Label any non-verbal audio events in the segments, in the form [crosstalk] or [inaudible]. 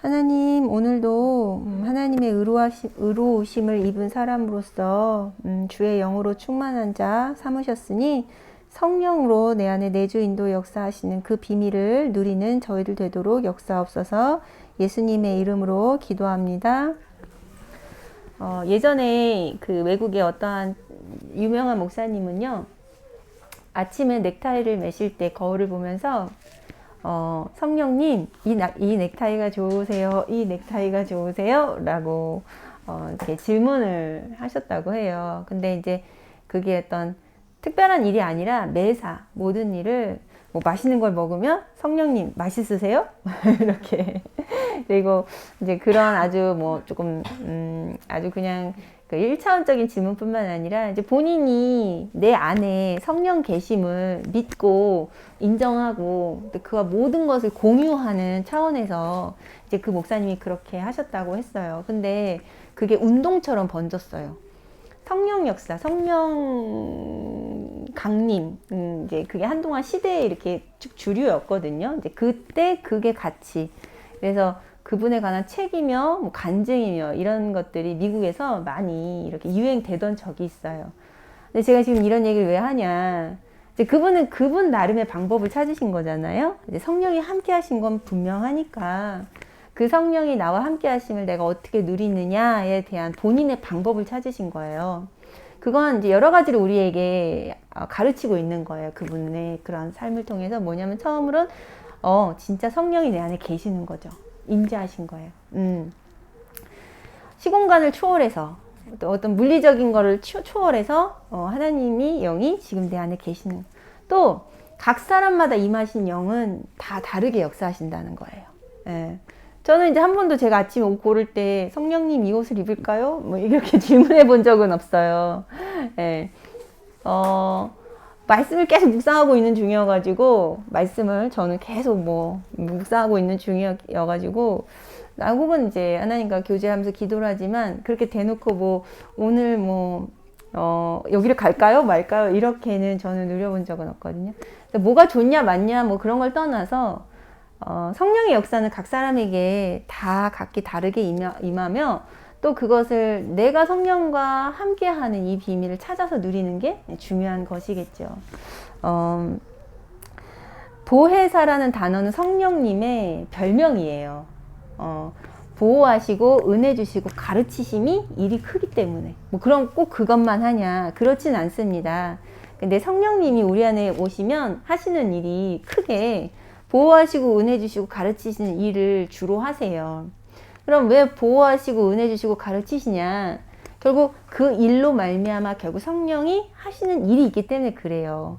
하나님, 오늘도 음, 하나님의 의로하시, 의로우심을 입은 사람으로서 음, 주의 영으로 충만한 자 삼으셨으니 성령으로 내 안에 내주 인도 역사하시는 그 비밀을 누리는 저희들 되도록 역사옵소서 예수님의 이름으로 기도합니다. 어, 예전에 그 외국의 어떠한 유명한 목사님은요, 아침에 넥타이를 매실 때 거울을 보면서 어, 성령님, 이, 나, 이 넥타이가 좋으세요? 이 넥타이가 좋으세요? 라고 어, 이렇게 질문을 하셨다고 해요. 근데 이제 그게 어떤 특별한 일이 아니라 매사 모든 일을 뭐 맛있는 걸 먹으면 성령님 맛있으세요? [laughs] 이렇게 그리고 이제 그런 아주 뭐 조금 음 아주 그냥 그 1차원적인 질문뿐만 아니라 이제 본인이 내 안에 성령 계심을 믿고 인정하고 그와 모든 것을 공유하는 차원에서 이제 그 목사님이 그렇게 하셨다고 했어요. 근데 그게 운동처럼 번졌어요. 성령 역사, 성령 강림, 음, 이제 그게 한동안 시대에 이렇게 쭉 주류였거든요. 이제 그때 그게 같이. 그래서 그분에 관한 책이며 뭐 간증이며 이런 것들이 미국에서 많이 이렇게 유행되던 적이 있어요. 근데 제가 지금 이런 얘기를 왜 하냐. 이제 그분은 그분 나름의 방법을 찾으신 거잖아요. 이제 성령이 함께 하신 건 분명하니까 그 성령이 나와 함께 하심을 내가 어떻게 누리느냐에 대한 본인의 방법을 찾으신 거예요. 그건 이제 여러 가지로 우리에게 어, 가르치고 있는 거예요. 그분의 그런 삶을 통해서 뭐냐면 처음으로는 어, 진짜 성령이 내 안에 계시는 거죠. 임재하신 거예요. 음. 시공간을 초월해서 또 어떤 물리적인 거를 초월해서 어, 하나님이 영이 지금 내 안에 계시는 또 각 사람마다 임하신 영은 다 다르게 역사하신다는 거예요. 예. 저는 이제 한 번도 제가 아침에 옷 고를 때 성령님 이 옷을 입을까요? 뭐 이렇게 [laughs] 질문해 본 적은 없어요. 예. 어, 말씀을 계속 묵상하고 있는 중이어가지고, 말씀을 저는 계속 뭐, 묵상하고 있는 중이어가지고, 나 혹은 이제 하나님과 교제하면서 기도를 하지만, 그렇게 대놓고 뭐, 오늘 뭐, 어, 여기를 갈까요? 말까요? 이렇게는 저는 누려본 적은 없거든요. 뭐가 좋냐, 맞냐, 뭐 그런 걸 떠나서, 어, 성령의 역사는 각 사람에게 다 각기 다르게 임하, 임하며 또 그것을 내가 성령과 함께하는 이 비밀을 찾아서 누리는 게 중요한 것이겠죠. 어, 보혜사라는 단어는 성령님의 별명이에요. 어, 보호하시고 은혜 주시고 가르치심이 일이 크기 때문에 뭐 그럼 꼭 그것만 하냐 그렇진 않습니다. 근데 성령님이 우리 안에 오시면 하시는 일이 크게 보호하시고 은혜 주시고 가르치시는 일을 주로 하세요. 그럼 왜 보호하시고 은혜 주시고 가르치시냐? 결국 그 일로 말미암아 결국 성령이 하시는 일이 있기 때문에 그래요.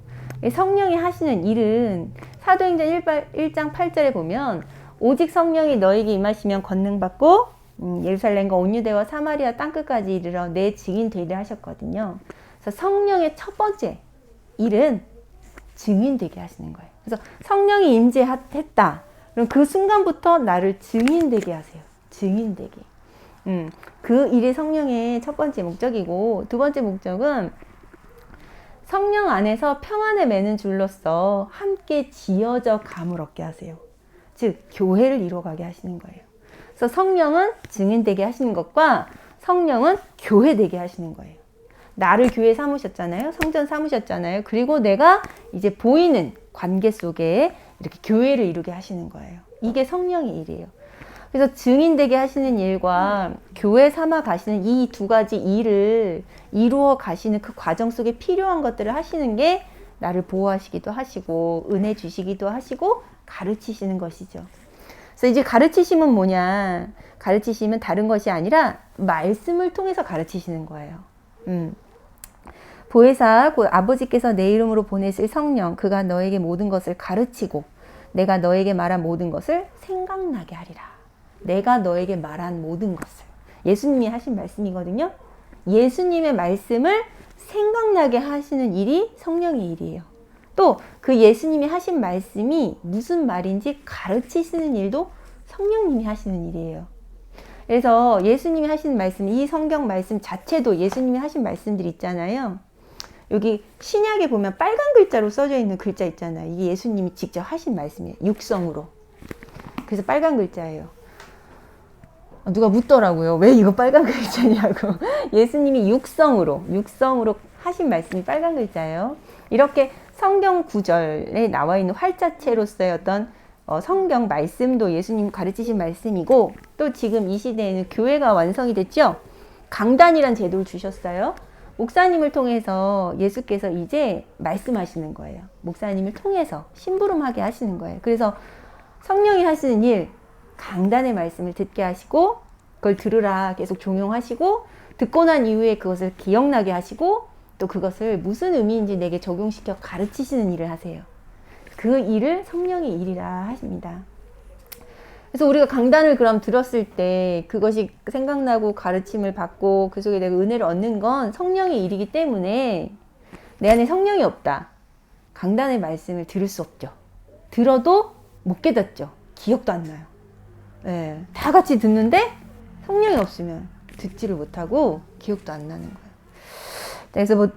성령이 하시는 일은 사도행전 1장 8절에 보면 오직 성령이 너에게 임하시면 권능 받고 음, 예루살렘과 온유대와 사마리아 땅끝까지 이르러 내 증인 되리라 하셨거든요. 그래서 성령의 첫 번째 일은 증인 되게 하시는 거예요. 그래서 성령이 임재했다. 그럼 그 순간부터 나를 증인 되게 하세요. 증인 되게. 음, 그 일이 성령의 첫 번째 목적이고 두 번째 목적은 성령 안에서 평안을 매는 줄로서 함께 지어져 감을 얻게 하세요. 즉 교회를 이루어가게 하시는 거예요. 그래서 성령은 증인되게 하시는 것과 성령은 교회 되게 하시는 거예요. 나를 교회 삼으셨잖아요. 성전 삼으셨잖아요. 그리고 내가 이제 보이는 관계 속에 이렇게 교회를 이루게 하시는 거예요. 이게 성령의 일이에요. 그래서 증인되게 하시는 일과 교회 삼아 가시는 이 두 가지 일을 이루어 가시는 그 과정 속에 필요한 것들을 하시는 게 나를 보호하시기도 하시고 은혜 주시기도 하시고 가르치시는 것이죠. 그래서 이제 가르치심은 뭐냐? 가르치심은 다른 것이 아니라 말씀을 통해서 가르치시는 거예요. 음. 보혜사 곧 아버지께서 내 이름으로 보내실 성령 그가 너에게 모든 것을 가르치고 내가 너에게 말한 모든 것을 생각나게 하리라. 내가 너에게 말한 모든 것을 예수님이 하신 말씀이거든요. 예수님의 말씀을 생각나게 하시는 일이 성령의 일이에요. 또 그 예수님이 하신 말씀이 무슨 말인지 가르치시는 일도 성령님이 하시는 일이에요. 그래서 예수님이 하신 말씀, 이 성경 말씀 자체도 예수님이 하신 말씀들 있잖아요. 여기 신약에 보면 빨간 글자로 써져 있는 글자 있잖아요. 이게 예수님이 직접 하신 말씀이에요. 육성으로. 그래서 빨간 글자예요. 누가 묻더라고요. 왜 이거 빨간 글자냐고. [laughs] 예수님이 육성으로, 육성으로 하신 말씀이 빨간 글자예요. 이렇게 성경 구절에 나와 있는 활자체로서의 어떤 어, 성경 말씀도 예수님 가르치신 말씀이고 또 지금 이 시대에는 교회가 완성이 됐죠. 강단이란 제도를 주셨어요. 목사님을 통해서 예수께서 이제 말씀하시는 거예요. 목사님을 통해서 심부름하게 하시는 거예요. 그래서 성령이 하시는 일, 강단의 말씀을 듣게 하시고 그걸 들으라 계속 종용하시고 듣고 난 이후에 그것을 기억나게 하시고 또 그것을 무슨 의미인지 내게 적용시켜 가르치시는 일을 하세요. 그 일을 성령의 일이라 하십니다. 그래서 우리가 강단을 그럼 들었을 때 그것이 생각나고 가르침을 받고 그 속에 내가 은혜를 얻는 건 성령의 일이기 때문에 내 안에 성령이 없다. 강단의 말씀을 들을 수 없죠. 들어도 못 깨닫죠. 기억도 안 나요. 예, 다 같이 듣는데 성령이 없으면 듣지를 못하고 기억도 안 나는 거예요. 그래서 뭐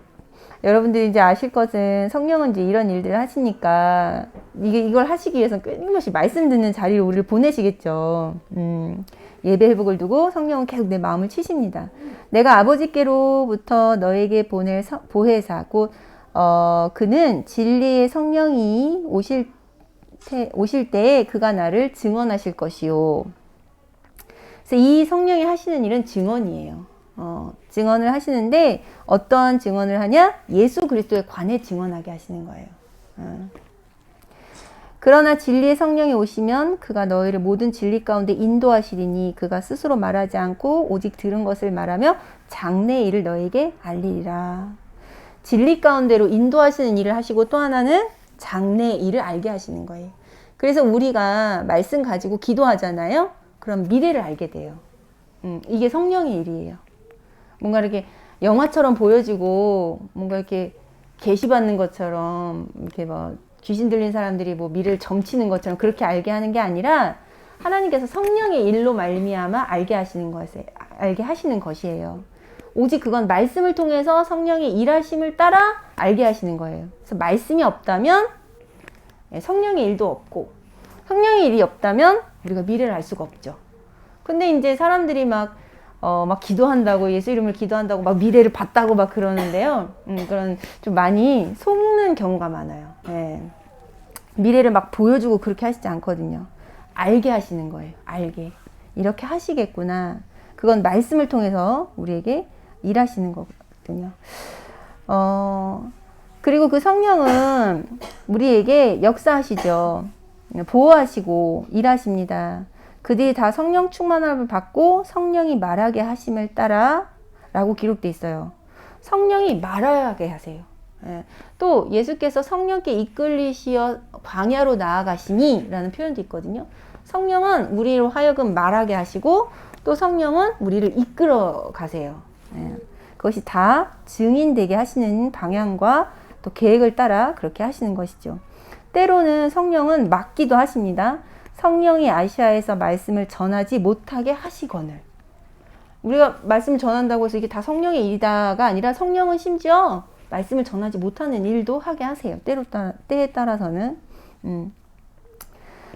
여러분들이 이제 아실 것은 성령은 이제 이런 일들을 하시니까 이게 이걸 하시기 위해서는 끊임없이 말씀 듣는 자리를 우리를 보내시겠죠. 음, 예배 회복을 두고 성령은 계속 내 마음을 치십니다. 내가 아버지께로부터 너에게 보낼 서, 보혜사 곧 어, 그는 진리의 성령이 오실 때, 오실 때에 그가 나를 증언하실 것이요. 그래서 이 성령이 하시는 일은 증언이에요. 어, 증언을 하시는데 어떤 증언을 하냐? 예수 그리스도에 관해 증언하게 하시는 거예요. 어. 그러나 진리의 성령이 오시면 그가 너희를 모든 진리 가운데 인도하시리니 그가 스스로 말하지 않고 오직 들은 것을 말하며 장래의 일을 너에게 알리리라. 진리 가운데로 인도하시는 일을 하시고 또 하나는 장래의 일을 알게 하시는 거예요. 그래서 우리가 말씀 가지고 기도하잖아요. 그럼 미래를 알게 돼요. 음, 이게 성령의 일이에요. 뭔가 이렇게 영화처럼 보여지고 뭔가 이렇게 계시받는 것처럼 이렇게 뭐 귀신 들린 사람들이 뭐 미래를 점치는 것처럼 그렇게 알게 하는 게 아니라 하나님께서 성령의 일로 말미암아 알게 하시는 것에 알게 하시는 것이에요. 오직 그건 말씀을 통해서 성령의 일하심을 따라 알게 하시는 거예요. 그래서 말씀이 없다면 예, 성령의 일도 없고 성령의 일이 없다면 우리가 미래를 알 수가 없죠. 근데 이제 사람들이 막 어, 막 기도한다고, 예수 이름을 기도한다고, 막 미래를 봤다고 막 그러는데요. 음, 그런 좀 많이 속는 경우가 많아요. 예. 미래를 막 보여주고 그렇게 하시지 않거든요. 알게 하시는 거예요. 알게. 이렇게 하시겠구나. 그건 말씀을 통해서 우리에게 일하시는 거거든요. 어, 그리고 그 성령은 우리에게 역사하시죠. 보호하시고 일하십니다. 그들이 다 성령 충만함을 받고 성령이 말하게 하심을 따라 라고 기록돼 있어요. 성령이 말하게 하세요. 예. 또 예수께서 성령께 이끌리시어 광야로 나아가시니 라는 표현도 있거든요. 성령은 우리로 하여금 말하게 하시고 또 성령은 우리를 이끌어 가세요. 예. 그것이 다 증인되게 하시는 방향과 또 계획을 따라 그렇게 하시는 것이죠. 때로는 성령은 맡기도 하십니다. 성령이 아시아에서 말씀을 전하지 못하게 하시거늘. 우리가 말씀 전한다고 해서 이게 다 성령의 일이다가 아니라 성령은 심지어 말씀을 전하지 못하는 일도 하게 하세요. 때로 따, 때에 따라서는. 음.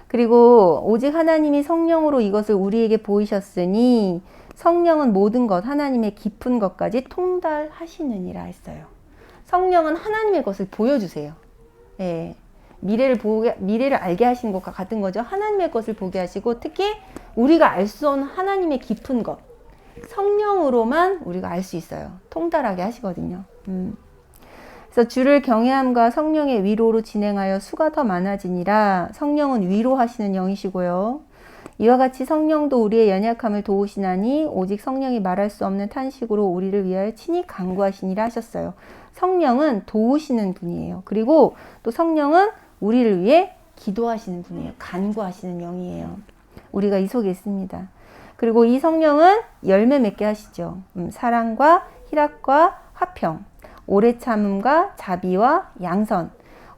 그리고 오직 하나님이 성령으로 이것을 우리에게 보이셨으니 성령은 모든 것, 하나님의 깊은 것까지 통달하시느니라 했어요. 성령은 하나님의 것을 보여주세요. 예. 미래를 보게, 미래를 알게 하시는 것과 같은 거죠. 하나님의 것을 보게 하시고 특히 우리가 알 수 없는 하나님의 깊은 것 성령으로만 우리가 알 수 있어요. 통달하게 하시거든요. 음. 그래서 주를 경외함과 성령의 위로로 진행하여 수가 더 많아지니라 성령은 위로하시는 영이시고요. 이와 같이 성령도 우리의 연약함을 도우시나니 오직 성령이 말할 수 없는 탄식으로 우리를 위하여 친히 간구하시니라 하셨어요. 성령은 도우시는 분이에요. 그리고 또 성령은 우리를 위해 기도하시는 분이에요. 간구하시는 영이에요. 우리가 이 속에 있습니다. 그리고 이 성령은 열매 맺게 하시죠. 음, 사랑과 희락과 화평, 오래 참음과 자비와 양선,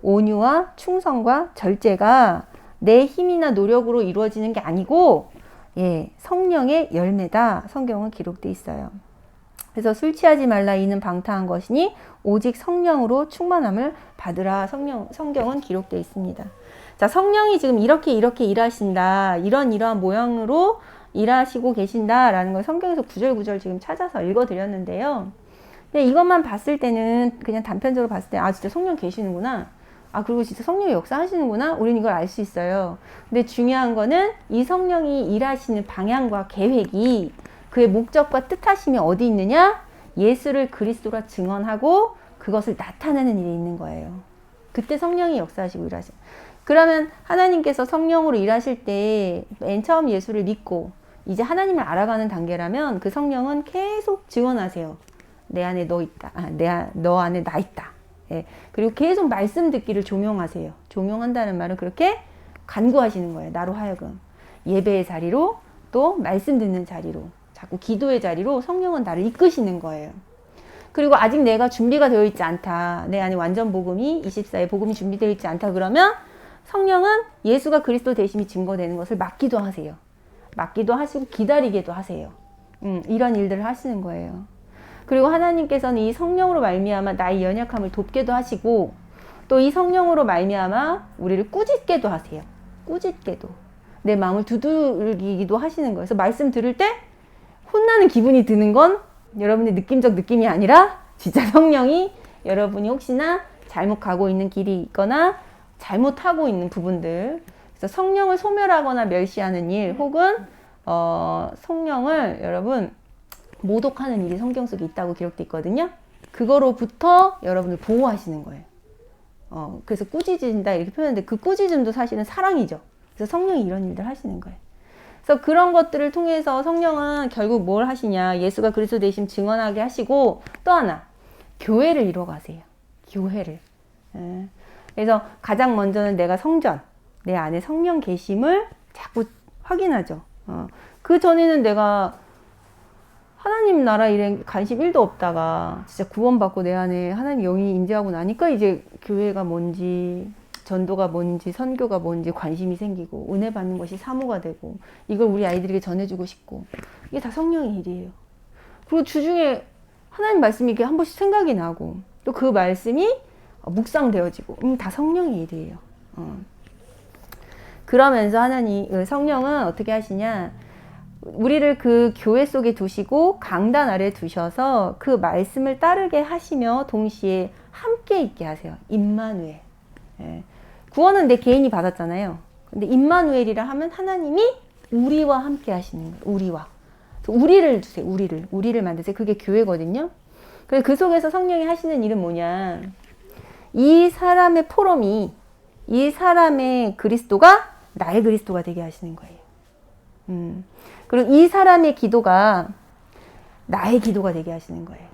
온유와 충성과 절제가 내 힘이나 노력으로 이루어지는 게 아니고 예, 성령의 열매다. 성경은 기록돼 있어요. 그래서 술 취하지 말라 이는 방탕한 것이니 오직 성령으로 충만함을 받으라 성령, 성경은 기록되어 있습니다. 자, 성령이 지금 이렇게 이렇게 일하신다. 이런 이러한 모양으로 일하시고 계신다라는 걸 성경에서 구절구절 지금 찾아서 읽어 드렸는데요. 근데 이것만 봤을 때는 그냥 단편적으로 봤을 때 아 진짜 성령 계시는구나. 아 그리고 진짜 성령이 역사하시는구나. 우리는 이걸 알 수 있어요. 근데 중요한 거는 이 성령이 일하시는 방향과 계획이 그의 목적과 뜻하심이 어디 있느냐? 예수를 그리스도라 증언하고 그것을 나타내는 일이 있는 거예요. 그때 성령이 역사하시고 일하시. 그러면 하나님께서 성령으로 일하실 때 맨 처음 예수를 믿고 이제 하나님을 알아가는 단계라면 그 성령은 계속 증언하세요. 내 안에 너 있다. 아, 내, 안- 너 안에 나 있다. 예. 그리고 계속 말씀 듣기를 종용하세요. 종용한다는 말은 그렇게 간구하시는 거예요. 나로 하여금. 예배의 자리로 또 말씀 듣는 자리로 자꾸 기도의 자리로 성령은 나를 이끄시는 거예요. 그리고 아직 내가 준비가 되어 있지 않다. 내 안에 완전 복음이 24의 복음이 준비되어 있지 않다. 그러면 성령은 예수가 그리스도 되심이 증거되는 것을 막기도 하세요. 막기도 하시고 기다리게도 하세요. 음, 이런 일들을 하시는 거예요. 그리고 하나님께서는 이 성령으로 말미암아 나의 연약함을 돕게도 하시고 또 이 성령으로 말미암아 우리를 꾸짖게도 하세요. 꾸짖게도 내 마음을 두들기기도 하시는 거예요. 그래서 말씀 들을 때 혼나는 기분이 드는 건 여러분의 느낌적 느낌이 아니라 진짜 성령이 여러분이 혹시나 잘못 가고 있는 길이 있거나 잘못하고 있는 부분들 그래서 성령을 소멸하거나 멸시하는 일 혹은 어, 성령을 여러분 모독하는 일이 성경 속에 있다고 기록돼 있거든요. 그거로부터 여러분을 보호하시는 거예요. 어, 그래서 꾸짖는다 이렇게 표현하는데 그 꾸짖음도 사실은 사랑이죠. 그래서 성령이 이런 일들 하시는 거예요. 그래서 그런 것들을 통해서 성령은 결국 뭘 하시냐? 예수가 그리스도 되심 증언하게 하시고 또 하나 교회를 이뤄가세요. 교회를. 예. 그래서 가장 먼저는 내가 성전, 내 안에 성령 계심을 자꾸 확인하죠. 어. 그 전에는 내가 하나님 나라 일에 관심 1도 없다가 진짜 구원받고 내 안에 하나님 영이 임재하고 나니까 이제 교회가 뭔지 전도가 뭔지 선교가 뭔지 관심이 생기고 은혜 받는 것이 사모가 되고 이걸 우리 아이들에게 전해주고 싶고 이게 다 성령의 일이에요. 그리고 주중에 하나님 말씀이 이렇게 한 번씩 생각이 나고 또 그 말씀이 묵상되어지고 음, 다 성령의 일이에요. 어. 그러면서 하나님 그 성령은 어떻게 하시냐? 우리를 그 교회 속에 두시고 강단 아래 두셔서 그 말씀을 따르게 하시며 동시에 함께 있게 하세요. 임마누엘. 예. 구원은 내 개인이 받았잖아요. 근데 임마누엘이라 하면 하나님이 우리와 함께 하시는 거예요. 우리와. 우리를 주세요. 우리를. 우리를 만드세요. 그게 교회거든요. 그래서 그 속에서 성령이 하시는 일은 뭐냐? 이 사람의 포럼이 이 사람의 그리스도가 나의 그리스도가 되게 하시는 거예요. 음. 그리고 이 사람의 기도가 나의 기도가 되게 하시는 거예요.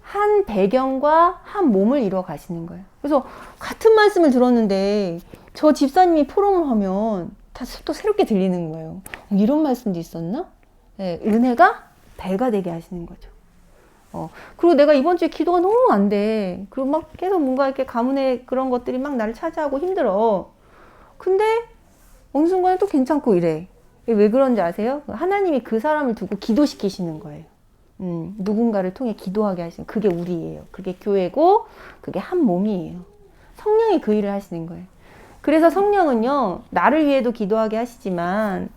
한 배경과 한 몸을 이루어 가시는 거예요. 그래서 같은 말씀을 들었는데 저 집사님이 포럼을 하면 다 또 새롭게 들리는 거예요. 어, 이런 말씀도 있었나? 네, 은혜가 배가 되게 하시는 거죠. 어, 그리고 내가 이번 주에 기도가 너무 안 돼. 그리고 막 계속 뭔가 이렇게 가문의 그런 것들이 막 나를 차지하고 힘들어. 근데 어느 순간에 또 괜찮고 이래. 왜 그런지 아세요? 하나님이 그 사람을 두고 기도시키시는 거예요. 음, 누군가를 통해 기도하게 하시는 그게 우리예요. 그게 교회고 그게 한 몸이에요. 성령이 그 일을 하시는 거예요. 그래서 성령은요 나를 위해도 기도하게 하시지만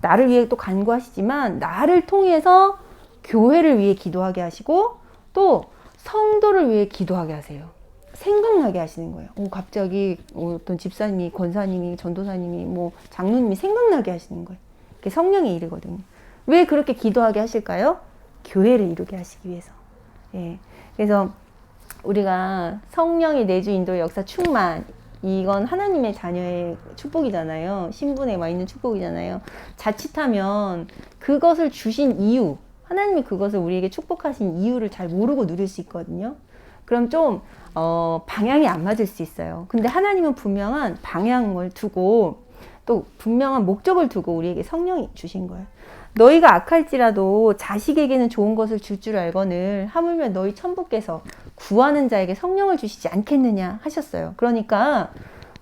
나를 위해 또 간구하시지만 나를 통해서 교회를 위해 기도하게 하시고 또 성도를 위해 기도하게 하세요. 생각나게 하시는 거예요. 오, 갑자기 어떤 집사님이, 권사님이, 전도사님이, 뭐 장로님이 생각나게 하시는 거예요. 그게 성령의 일이거든요. 왜 그렇게 기도하게 하실까요? 교회를 이루게 하시기 위해서. 예. 그래서 우리가 성령이 내주 인도 역사 충만 이건 하나님의 자녀의 축복이잖아요. 신분에 와 있는 축복이잖아요. 자칫하면 그것을 주신 이유, 하나님이 그것을 우리에게 축복하신 이유를 잘 모르고 누릴 수 있거든요. 그럼 좀 어, 방향이 안 맞을 수 있어요. 근데 하나님은 분명한 방향을 두고 또 분명한 목적을 두고 우리에게 성령이 주신 거예요. 너희가 악할지라도 자식에게는 좋은 것을 줄줄 알거늘 하물며 너희 천부께서 구하는 자에게 성령을 주시지 않겠느냐 하셨어요. 그러니까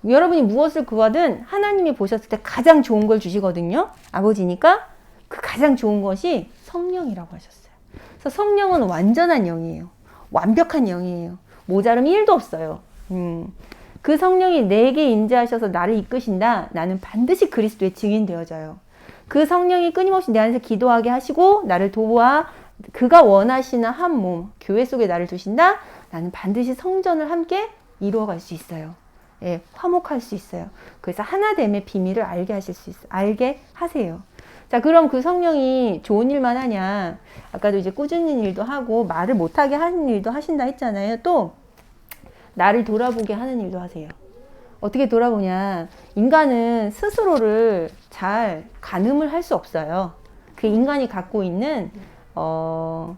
여러분이 무엇을 구하든 하나님이 보셨을 때 가장 좋은 걸 주시거든요. 아버지니까 그 가장 좋은 것이 성령이라고 하셨어요. 그래서 성령은 완전한 영이에요. 완벽한 영이에요. 모자름이 1도 없어요. 음. 그 성령이 내게 임재하셔서 나를 이끄신다. 나는 반드시 그리스도의 증인 되어져요. 그 성령이 끊임없이 내 안에서 기도하게 하시고 나를 도와 그가 원하시는 한 몸, 교회 속에 나를 두신다. 나는 반드시 성전을 함께 이루어갈 수 있어요. 예, 화목할 수 있어요. 그래서 하나됨의 비밀을 알게 하실 수 있어, 알게 하세요. 자, 그럼 그 성령이 좋은 일만 하냐? 아까도 이제 꾸준히 일도 하고 말을 못하게 하는 일도 하신다 했잖아요. 또 나를 돌아보게 하는 일도 하세요. 어떻게 돌아보냐? 인간은 스스로를 잘 가늠을 할 수 없어요. 그 인간이 갖고 있는 어,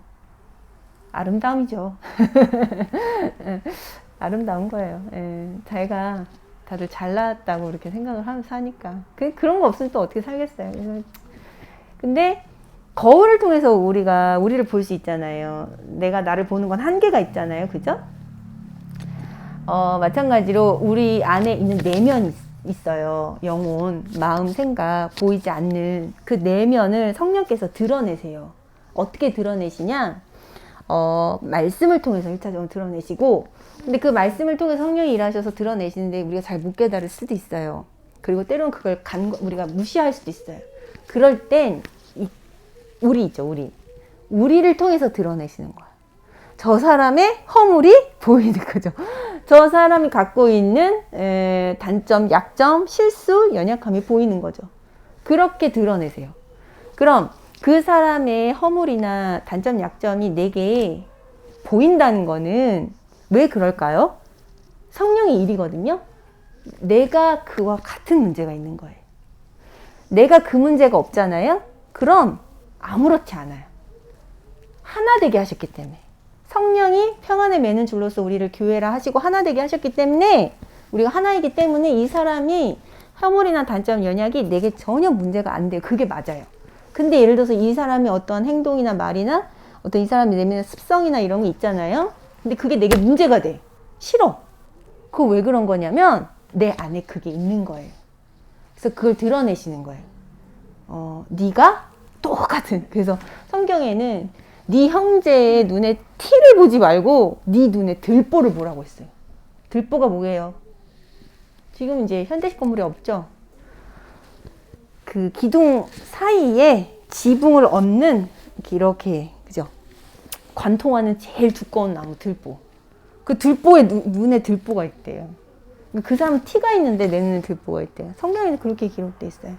아름다움이죠. [laughs] 아름다운 거예요. 예, 자기가 다들 잘났다고 이렇게 생각을 하면서 사니까. 그, 그런 거 없으면 또 어떻게 살겠어요. 그래서 근데 거울을 통해서 우리가 우리를 볼 수 있잖아요. 내가 나를 보는 건 한계가 있잖아요. 그죠? 어, 마찬가지로 우리 안에 있는 내면이 있어요. 영혼, 마음, 생각, 보이지 않는 그 내면을 성령께서 드러내세요. 어떻게 드러내시냐? 어, 말씀을 통해서 1차적으로 드러내시고, 근데 그 말씀을 통해 성령이 일하셔서 드러내시는데 우리가 잘 못 깨달을 수도 있어요. 그리고 때로는 그걸 간, 우리가 무시할 수도 있어요. 그럴 땐, 이, 우리 있죠, 우리. 우리를 통해서 드러내시는 거야. 저 사람의 허물이 보이는 거죠. 저 사람이 갖고 있는 에, 단점, 약점, 실수, 연약함이 보이는 거죠. 그렇게 드러내세요. 그럼 그 사람의 허물이나 단점, 약점이 내게 보인다는 거는 왜 그럴까요? 성령의 일이거든요. 내가 그와 같은 문제가 있는 거예요. 내가 그 문제가 없잖아요. 그럼 아무렇지 않아요. 하나 되게 하셨기 때문에. 성령이 평안을 매는 줄로서 우리를 교회라 하시고 하나 되게 하셨기 때문에 우리가 하나이기 때문에 이 사람이 허물이나 단점, 연약이 내게 전혀 문제가 안 돼요. 그게 맞아요. 근데 예를 들어서 이 사람이 어떤 행동이나 말이나 어떤 이 사람이 내면의 습성이나 이런 게 있잖아요. 근데 그게 내게 문제가 돼. 싫어. 그거 왜 그런 거냐면 내 안에 그게 있는 거예요. 그래서 그걸 드러내시는 거예요. 어, 네가 똑같은. 그래서 성경에는 네 형제의 눈에 티를 보지 말고 네 눈에 들보를 보라고 했어요. 들보가 뭐예요? 지금 이제 현대식 건물이 없죠. 그 기둥 사이에 지붕을 얹는 이렇게, 그죠? 관통하는 제일 두꺼운 나무 들보. 그 들보에 누, 눈에 들보가 있대요. 그 사람은 티가 있는데 내 눈에 들보가 있대요. 성경에는 그렇게 기록돼 있어요.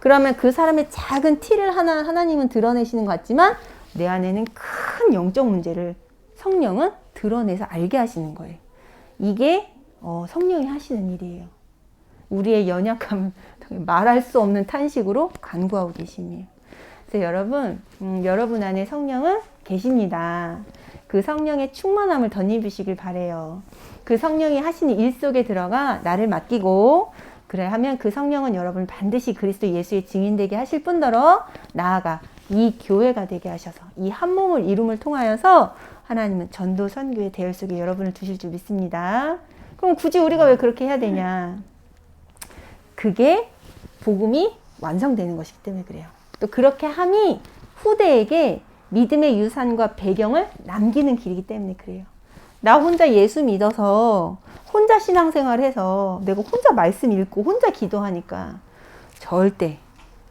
그러면 그 사람의 작은 티를 하나 하나님은 드러내시는 것 같지만 내 안에는 큰 영적 문제를 성령은 드러내서 알게 하시는 거예요. 이게 어, 성령이 하시는 일이에요. 우리의 연약함을 [laughs] 말할 수 없는 탄식으로 간구하고 계십니다. 그래서 여러분, 음, 여러분 안에 성령은 계십니다. 그 성령의 충만함을 덧입으시길 바래요. 그 성령이 하시는 일 속에 들어가 나를 맡기고 그래 하면 그 성령은 여러분 반드시 그리스도 예수의 증인되게 하실 뿐더러 나아가 이 교회가 되게 하셔서 이 한 몸을 이룸을 통하여서 하나님은 전도 선교의 대열 속에 여러분을 두실 줄 믿습니다. 그럼 굳이 우리가 왜 그렇게 해야 되냐? 그게 복음이 완성되는 것이기 때문에 그래요. 또 그렇게 함이 후대에게 믿음의 유산과 배경을 남기는 길이기 때문에 그래요. 나 혼자 예수 믿어서 혼자 신앙생활 해서 내가 혼자 말씀 읽고 혼자 기도하니까 절대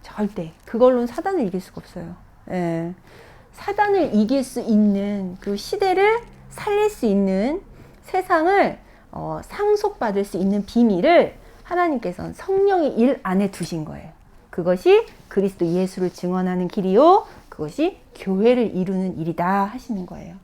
절대 그걸로는 사단을 이길 수가 없어요. 예. 사단을 이길 수 있는 그 시대를 살릴 수 있는 세상을 어, 상속받을 수 있는 비밀을 하나님께서는 성령의 일 안에 두신 거예요. 그것이 그리스도 예수를 증언하는 길이요. 그것이 교회를 이루는 일이다 하시는 거예요.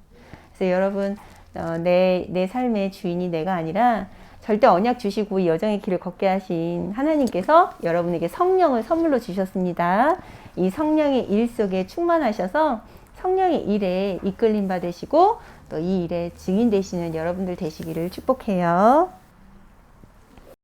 그래서 여러분 어, 내, 내 삶의 주인이 내가 아니라 절대 언약 주시고 이 여정의 길을 걷게 하신 하나님께서 여러분에게 성령을 선물로 주셨습니다. 이 성령의 일 속에 충만하셔서 성령의 일에 이끌림 받으시고 또 이 일에 증인 되시는 여러분들 되시기를 축복해요.